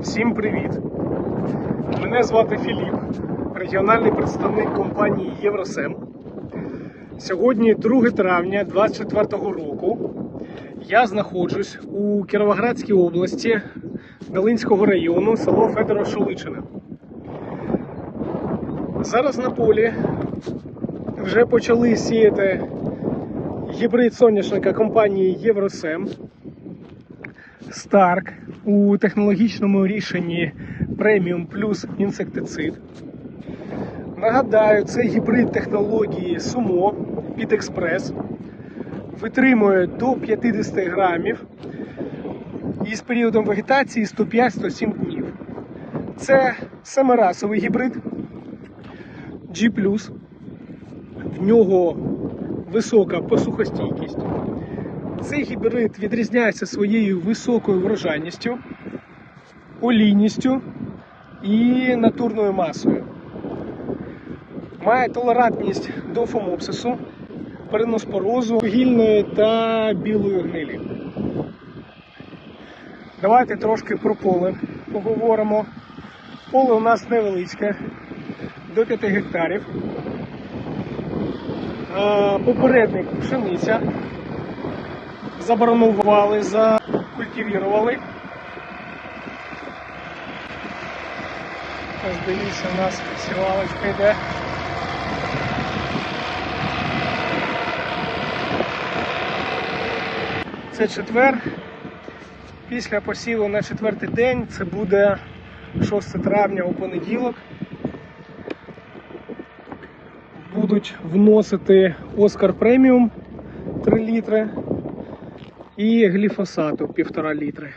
Всім привіт! Мене звати Філіп, регіональний представник компанії Євросем. Сьогодні 2 травня 2024 року. Я знаходжусь у Кіровоградській області Долинського району, село Федоро Шоличине. Зараз на полі вже почали сіяти гібрид соняшника компанії Євросем. Старк у технологічному рішенні Premium плюс інсектицид. Нагадаю, це гібрид технології Sumo під експрес. Витримує до 50 грамів і з періодом вегетації 105-107 днів. Це семирасовий гібрид G+. В нього висока посухостійкість. Цей гібрид відрізняється своєю високою врожайністю, олійністю і натурною масою. Має толерантність до фомопсису, переноспорозу, гільної та білої гнилі. Давайте трошки про поле поговоримо. Поле у нас невеличке, до 5 гектарів. Попередник пшениця заборонували, закультивірували. Ось дивіться, у нас сівалочка йде. Це четвер. Після посіву на четвертий день це буде 6 травня у понеділок. Будуть вносити Оскар преміум 3 літри і гліфосату 1,5 літри.